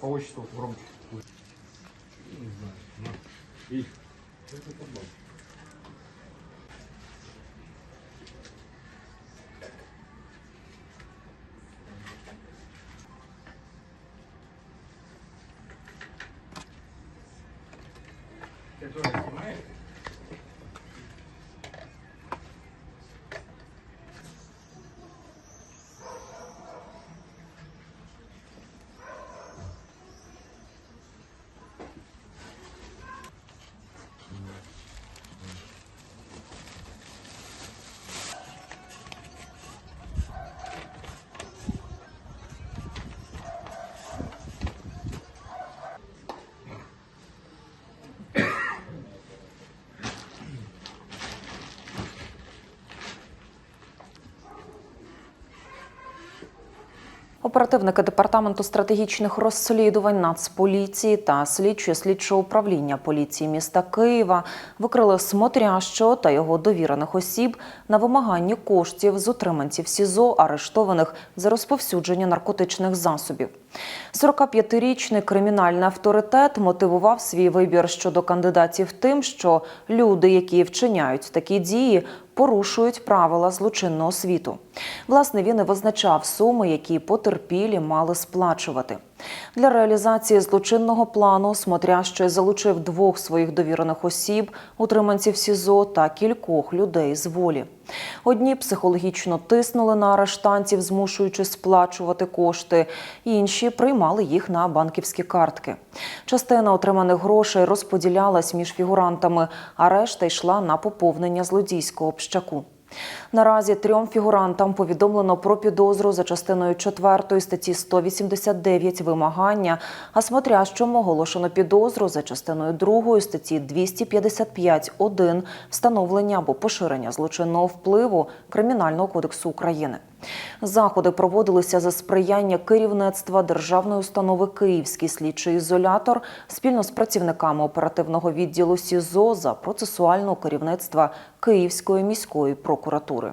По отчеству громче. Не знаю. И. Это подбал. Который снимает? Оперативники департаменту стратегічних розслідувань Нацполіції та слідчі слідчого управління поліції міста Києва викрили смотрящого та його довірених осіб на вимаганні коштів з утриманців СІЗО, арештованих за розповсюдження наркотичних засобів. 45-річний кримінальний авторитет мотивував свій вибір щодо кандидатів тим, що люди, які вчиняють такі дії, порушують правила злочинного світу. Власне, він і визначав суми, які потерпілі мали сплачувати. Для реалізації злочинного плану смотрящий залучив двох своїх довірених осіб, утриманців СІЗО та кількох людей з волі. Одні психологічно тиснули на арештантів, змушуючи сплачувати кошти, інші приймали їх на банківські картки. Частина отриманих грошей розподілялась між фігурантами, а решта йшла на поповнення злодійського общаку. Наразі трьом фігурантам повідомлено про підозру за частиною 4 статті 189 вимагання, а смотрящому оголошено підозру за частиною 2 статті 255.1 встановлення або поширення злочинного впливу Кримінального кодексу України. Заходи проводилися за сприяння керівництва державної установи Київський слідчий ізолятор спільно з працівниками оперативного відділу СІЗО за процесуального керівництва Київської міської прокуратури.